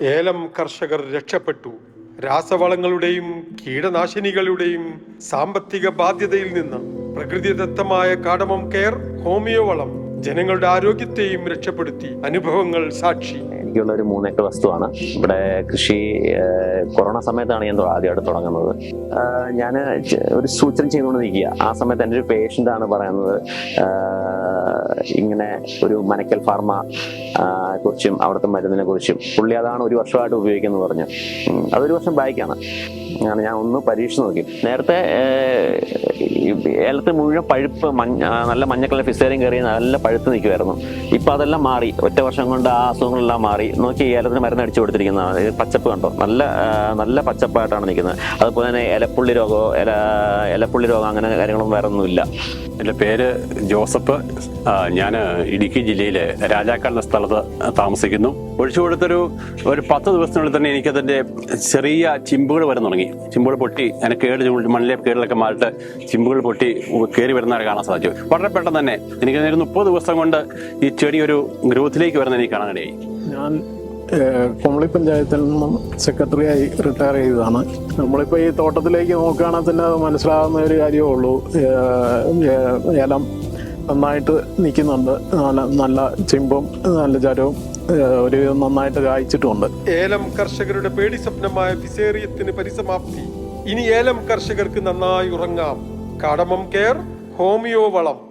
ഏലം കർഷകർ രക്ഷപ്പെട്ടു. രാസവളങ്ങളുടെയും കീടനാശിനികളുടെയും സാമ്പത്തിക ബാധ്യതയിൽ നിന്ന് പ്രകൃതിദത്തമായ കാടമം കെയർ ഹോമിയോ വളം ജനങ്ങളുടെ ആരോഗ്യത്തെയും രക്ഷപ്പെടുത്തി. അനുഭവങ്ങൾ സാക്ഷി. എനിക്കുള്ള ഒരു മൂന്നേക്കർ വസ്തുവാണ്. ഇവിടെ കൃഷി കൊറോണ സമയത്താണ് ഞാൻ ആദ്യമായിട്ട് തുടങ്ങുന്നത്. ഞാൻ ഒരു സൂചന ചെയ്തുകൊണ്ടിരിക്കുക. ആ സമയത്ത് എന്റെ ഒരു പേഷ്യന്റ് ആണ് പറയുന്നത്. ഇങ്ങനെ ഒരു മനക്കൽ ഫാർമ കുറിച്ചും അവിടുത്തെ മരുന്നിനെ കുറിച്ചും. പുള്ളി അതാണ് ഒരു വർഷമായിട്ട് ഉപയോഗിക്കുന്നത് പറഞ്ഞു. അതൊരു വർഷം ബാക്കാണ് അങ്ങനെ ഞാൻ ഒന്ന് പരീക്ഷിച്ച് നോക്കി. നേരത്തെ ഏഹ്, ഏലത്തിൽ മുഴുവൻ പഴുപ്പ് മഞ്ഞ നല്ല മഞ്ഞ കളർ ഫിസേറിയം കയറി നല്ല പഴുത്ത് നിൽക്കുമായിരുന്നു ഇപ്പം അതെല്ലാം മാറി. ഒറ്റ വർഷം കൊണ്ട് ആ അസുഖങ്ങളെല്ലാം മാറി. നോക്കി ഏലത്തിന് മരുന്ന് അടിച്ചു കൊടുത്തിരിക്കുന്നതാണ്. ഇത് പച്ചപ്പ് കണ്ടോ? നല്ല നല്ല പച്ചപ്പായിട്ടാണ് നിൽക്കുന്നത്. അതുപോലെ തന്നെ ഇലപ്പുള്ളി രോഗമോ ഇല ഇലപ്പുള്ളി രോഗം അങ്ങനെ കാര്യങ്ങളൊന്നും വേറെ ഒന്നുമില്ല എന്റെ പേര് ജോസഫ്. ഞാൻ ഇടുക്കി ജില്ലയിലെ രാജാക്കാട് എന്ന സ്ഥലത്ത് താമസിക്കുന്നു. ഒഴിച്ചു കൊടുത്തൊരു ഒരു പത്ത് ദിവസത്തിനുള്ളിൽ തന്നെ എനിക്കതിന്റെ ചെറിയ ചിമ്പുകൾ വരാൻ തുടങ്ങി. ചിമ്പുകൾ പൊട്ടി അതിന് കേട് മണ്ണിലെ കേടിലൊക്കെ മാറിയിട്ട് ചിമ്പുകൾ പൊട്ടി കയറി വരുന്നവരെ കാണാൻ സാധിച്ചു. വളരെ പെട്ടെന്ന് തന്നെ എനിക്ക് ഒരു മുപ്പത് ദിവസം കൊണ്ട് ഈ ചെടി ഒരു ഗ്രോത്തിലേക്ക് വരുന്ന എനിക്ക് കാണാനിടയായി. ഞാൻ കുമളി പഞ്ചായത്തിൽ നിന്നും സെക്രട്ടറിയായി റിട്ടയർ ചെയ്തതാണ്. നമ്മളിപ്പോൾ ഈ തോട്ടത്തിലേക്ക് നോക്കുകയാണെങ്കിൽ തന്നെ മനസ്സിലാകുന്ന ഒരു കാര്യമേ ഉള്ളൂ. ഏലം നന്നായിട്ട് നിൽക്കുന്നുണ്ട്. നല്ല നല്ല ചിമ്പും നല്ല ചരവും ഒരു നന്നായിട്ട് കായ്ച്ചിട്ടുമുണ്ട്. ഏലം കർഷകരുടെ പേടി സ്വപ്നമായ ഫിസേറിയത്തിന് പരിസമാപ്തി. ഇനി ഏലം കർഷകർക്ക് നന്നായി ഉറങ്ങാം. കടമം കെയർ ഹോമിയോ വളം.